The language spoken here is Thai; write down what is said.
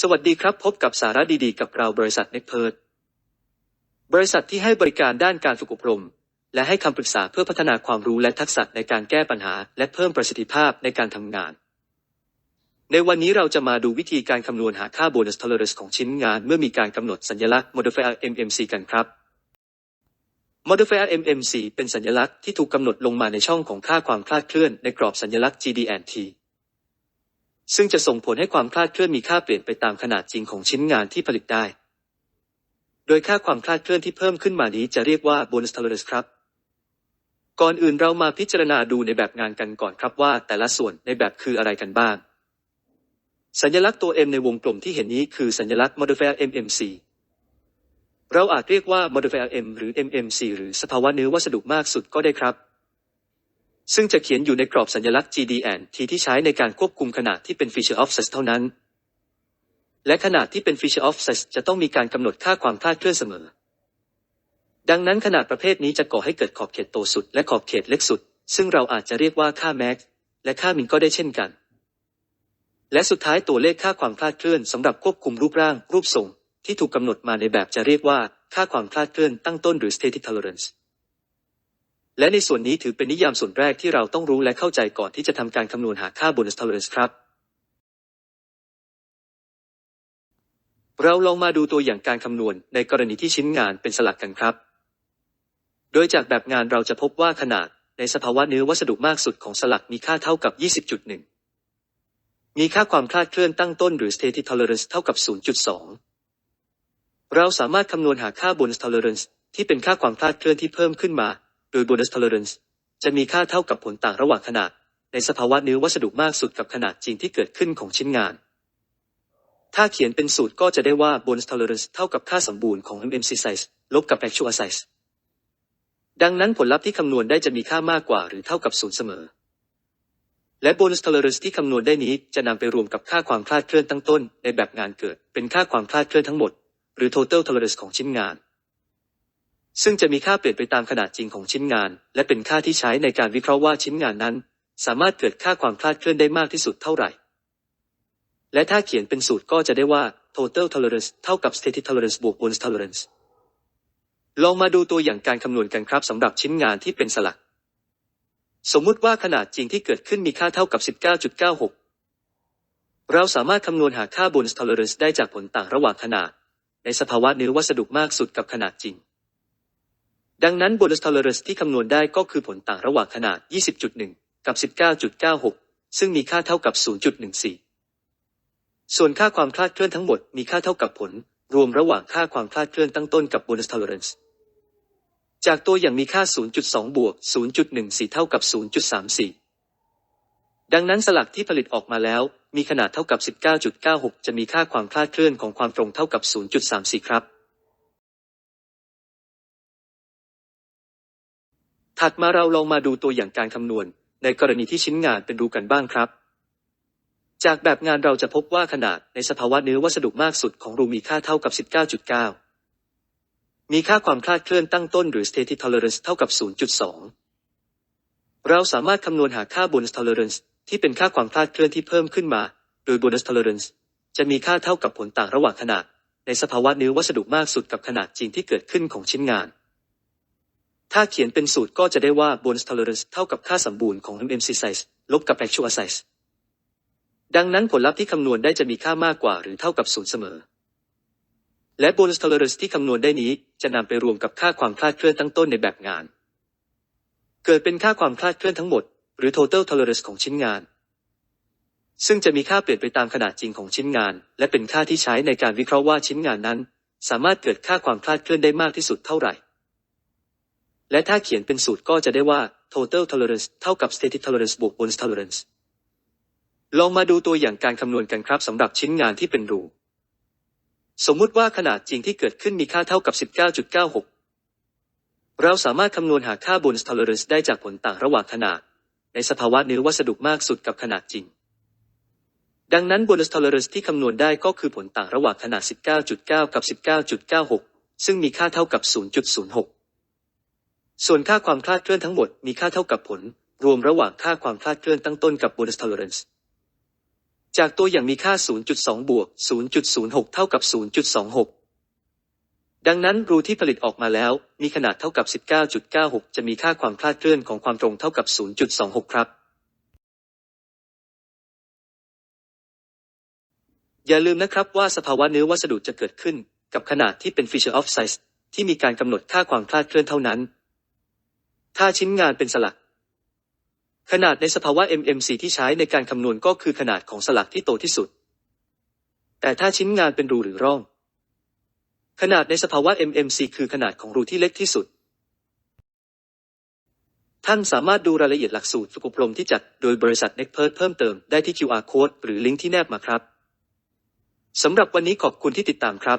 สวัสดีครับพบกับสาระดีๆ กับเราบริษัทเน็ตเพิร์ดบริษัทที่ให้บริการด้านการฝึกอบรม และให้คำปรึกษาเพื่อพัฒนาความรู้และทักษะในการแก้ปัญหา และเพิ่มประสิทธิภาพในการทำงาน ในวันนี้เราจะมาดูวิธีการคำนวณหาค่า bonus tolerance ของชิ้นงาน เมื่อมีการกำหนดสัญลักษณ์ modifier MMC กันครับ modifier MMC เป็นสัญลักษณ์ที่ถูกกำหนดลงมาในช่องของค่าความคลาดเคลื่อนในกรอบสัญลักษณ์ Gdnt ซึ่งจะส่งผลให้ความคลาดเคลื่อนมีค่าเปลี่ยนไปตามขนาดจริงของชิ้นงานที่ผลิตได้ โดยค่าความคลาดเคลื่อนที่เพิ่มขึ้นมานี้จะเรียกว่า bonus tolerance ครับ ก่อนอื่นเรามาพิจารณาดูในแบบงานกันก่อนครับว่า แต่ละส่วนในแบบคืออะไรกันบ้าง สัญลักษณ์ตัว M ในวงกลมที่เห็นนี้คือสัญลักษณ์ modifier MMC เราอาจเรียกว่า modifier M หรือ MMC หรือสภาวะเนื้อวัสดุมากสุดก็ได้ครับ ซึ่งจะเขียนอยู่ในกรอบสัญลักษณ์ GDN ที่ที่ใช้ในการควบคุมขนาดที่เป็น feature of size เท่านั้น และขนาดที่เป็น feature of size จะต้องมีการกำหนดค่าความคลาดเคลื่อนเสมอ ดังนั้นขนาดประเภทนี้จะก่อให้เกิดขอบเขตโตสุด และขอบเขตเล็กสุด ซึ่งเราอาจจะเรียกว่าค่า max และค่า min ก็ได้เช่นกัน และสุดท้ายตัวเลขค่าความคลาดเคลื่อนสำหรับควบคุมรูปร่าง รูปทรง ที่ถูกกำหนดมาในแบบจะเรียกว่าค่าความคลาดเคลื่อนตั้งต้นหรือ static tolerance และในส่วนนี้ถือเป็นนิยามส่วนแรกที่เราต้องรู้และเข้าใจก่อนที่จะทำการคำนวณหาค่า bonus tolerance ครับ เราลองมาดูตัวอย่างการคำนวณในกรณีที่ชิ้นงานเป็นสลักกันครับ โดยจากแบบงานเราจะพบว่าขนาดในสภาวะเนื้อวัสดุมากสุดของสลักมีค่าเท่ากับ 20.1 มีค่าความคลาดเคลื่อนตั้งต้นหรือ static tolerance เท่ากับ 0.2 เราสามารถคำนวณหาค่า bonus tolerance ที่เป็นค่าความคลาดเคลื่อนที่เพิ่มขึ้นมา โดย bonus tolerance จะมีค่าเท่ากับผลต่างระหว่างขนาด ในสภาวะเนื้อวัสดุมากสุดกับขนาดจริงที่เกิดขึ้นของชิ้นงาน ถ้าเขียนเป็นสูตรก็จะได้ว่า bonus tolerance เท่ากับค่าสมบูรณ์ของ MMC size ลบกับ actual size ดังนั้นผลลัพธ์ที่คำนวณได้จะมีค่ามากกว่าหรือเท่ากับศูนย์เสมอ และ bonus tolerance ที่คำนวณได้นี้จะนำไปรวมกับค่าความคลาดเคลื่อนตั้งต้นในแบบงานเกิด เป็นค่าความคลาดเคลื่อนทั้งหมด หรือ total tolerance ของชิ้นงาน ซึ่งจะมีค่าเปลี่ยนไปตามขนาดจริงของชิ้นงาน และเป็นค่าที่ใช้ในการวิเคราะห์ว่าชิ้นงานนั้น สามารถเกิดค่าความคลาดเคลื่อนได้มากที่สุดเท่าไหร่ และถ้าเขียนเป็นสูตรก็จะได้ว่า total tolerance เท่ากับ static tolerance บวก bonus tolerance ลองมาดูตัวอย่างการคำนวณกันครับสำหรับชิ้นงานที่เป็นสลัก สมมุติว่าขนาดจริงที่เกิดขึ้นมีค่าเท่ากับ 19.96 เราสามารถคำนวณหาค่า bonus tolerance ได้จากผลต่างระหว่างขนาด ในสภาวะเนื้อวัสดุมากสุดกับขนาดจริง ดังนั้น bonus tolerance ที่คำนวณได้ก็คือผลต่างระหว่างขนาด 20.1 กับ 19.96 ซึ่งมีค่าเท่ากับ 0.14 ส่วนค่าความคลาดเคลื่อนทั้งหมดมีค่าเท่ากับผล รวมระหว่างค่าความคลาดเคลื่อนตั้งต้นกับ bonus tolerance จากตัวอย่างมีค่า 0.2 บวก 0.14 เท่ากับ 0.34 ดังนั้นสลักที่ผลิตออกมาแล้ว มีขนาดเท่ากับ 19.96 จะมีค่าความคลาดเคลื่อนของความตรงเท่ากับ 0.34 ครับ ถัดมาเราลองมาดูตัวอย่างการคำนวณ ในกรณีที่ชิ้นงานเป็นรูกันบ้างครับ จากแบบงานเราจะพบว่าขนาดในสภาวะเนื้อวัสดุมากสุดของรูมีค่าเท่ากับ 19.9 มีค่าความคลาดเคลื่อนตั้งต้นหรือ static tolerance เท่ากับ 0.2 เราสามารถคำนวณหาค่า bonus tolerance ที่เป็นค่าความคลาดเคลื่อนที่เพิ่มขึ้นมา โดย bonus tolerance จะมีค่าเท่ากับผลต่างระหว่างขนาด ในสภาวะเนื้อวัสดุมากสุดกับขนาดจริงที่เกิดขึ้นของชิ้นงาน ถ้าเขียนเป็นสูตรก็จะได้ว่า bonus tolerance เท่ากับค่าสมบูรณ์ของ MMC size ลบกับ actual size ดังนั้นผลลัพธ์ที่คำนวณได้จะมีค่ามากกว่าหรือเท่ากับศูนย์เสมอ และ bonus tolerance ที่คำนวณได้นี้จะนำไปรวมกับค่าความคลาดเคลื่อนตั้งต้นในแบบงาน เกิดเป็นค่าความคลาดเคลื่อนทั้งหมด หรือ total tolerance ของชิ้นงาน ซึ่งจะมีค่าเปลี่ยนไปตามขนาดจริงของชิ้นงาน และเป็นค่าที่ใช้ในการวิเคราะห์ว่าชิ้นงานนั้น สามารถเกิดค่าความคลาดเคลื่อนได้มากที่สุดเท่าไหร่ และถ้าเขียนเป็นสูตรก็จะได้ว่า total tolerance เท่ากับ static tolerance บวก bonus tolerance ลองมาดูตัวอย่างการคำนวณกันครับสำหรับชิ้นงานที่เป็นรู สมมุติว่าขนาดจริงที่เกิดขึ้นมีค่าเท่ากับ 19.96 เราสามารถคำนวณหาค่า bonus tolerance ได้จากผลต่างระหว่างขนาด ในสภาวะเนื้อวัสดุมากสุดกับขนาดจริง ดังนั้น bonus tolerance ที่คำนวณได้ก็คือผลต่างระหว่างขนาด 19.9 กับ 19.96 ซึ่งมีค่าเท่ากับ 0.06 ส่วนค่าความคลาดเคลื่อนทั้งหมดมีค่าเท่ากับผล รวมระหว่างค่าความคลาดเคลื่อนตั้งต้นกับ bonus tolerance จากตัวอย่างมีค่า 0.2 บวก 0.06 เท่ากับ 0.26 ดังนั้นรูที่ผลิตออกมาแล้ว มีขนาดเท่ากับ 19.96 จะมีค่าความคลาดเคลื่อนของความตรงเท่ากับ 0.26 ครับ อย่าลืมนะครับว่าสภาวะเนื้อวัสดุจะเกิดขึ้น กับขนาดที่เป็น feature of size ที่มีการกำหนดค่าความคลาดเคลื่อนเท่านั้น ถ้าชิ้นงานเป็นสลัก ขนาดในสภาวะ MMC ที่ใช้ในการคำนวณก็คือขนาดของสลักที่โตที่สุด แต่ถ้าชิ้นงานเป็นรูหรือร่อง ขนาดในสภาวะ MMC คือขนาดของรูที่เล็กที่สุด ท่านสามารถดูรายละเอียดหลักสูตรฝึกอบรมที่จัดโดยบริษัท n e c p e r t เพิ่มเติมได้ที่ QR code หรือลิงก์ที่แนบมาครับ สำหรับวันนี้ขอบคุณที่ติดตามครับ